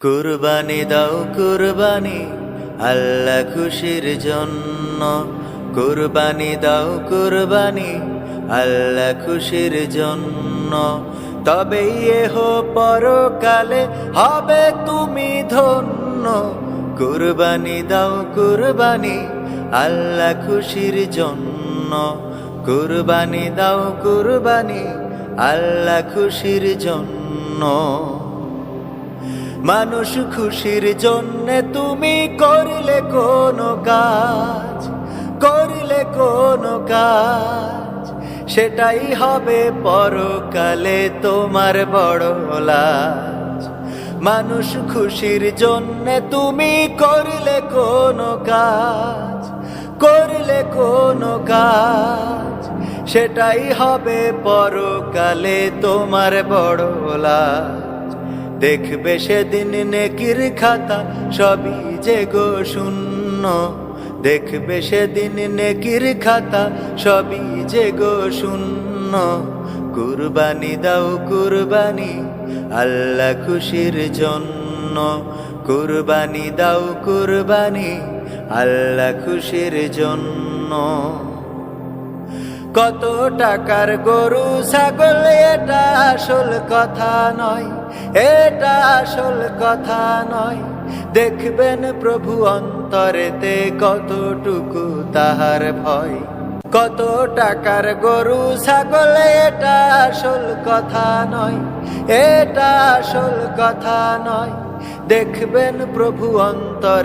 কুরবানি দাও কুরবানি, আল্লাহ খুশির জন্য। কুরবানি দাও কুরবানি, আল্লাহ খুশির জন্য। তবেই এহ পরকালে হবে তুমি ধন্য। কুরবানি দাও কুরবানি, আল্লাহ খুশির জন্য। কুরবানি দাও কুরবানি, আল্লাহ খুশির জন্য। মানুষ খুশির জন্য তুমি করলে কোনো কাজ, করলে কোনো কাজ, সেটাই হবে পরকালে তোমার বড় লাজ। মানুষ খুশির জন্য তুমি করলে কোনো কাজ, করলে কোনো কাজ, সেটাই হবে পরকালে তোমার বড় লাজ। দেখবে সেদিন নেকির খাতা, সবই যে গো শূন্য। দেখবে সেদিন নেকির খাতা, সবই যে গো শূন্য। কুরবানি দাও কুরবানি, আল্লাহ খুশির জন্য। কুরবানি দাও কুরবানি, আল্লাহ খুশির জন্য। কত টাকার গরু ছাগল, এটা আসল কথা নয়, এটা আসল কথা নয়। দেখবেন প্রভু অন্তরেতে কতটুকু তাহার ভয়। কত টাকার গরু ছাগল, এটা আসল কথা নয়, এটা আসল কথা নয়। দেখবেন প্রভু অন্তরে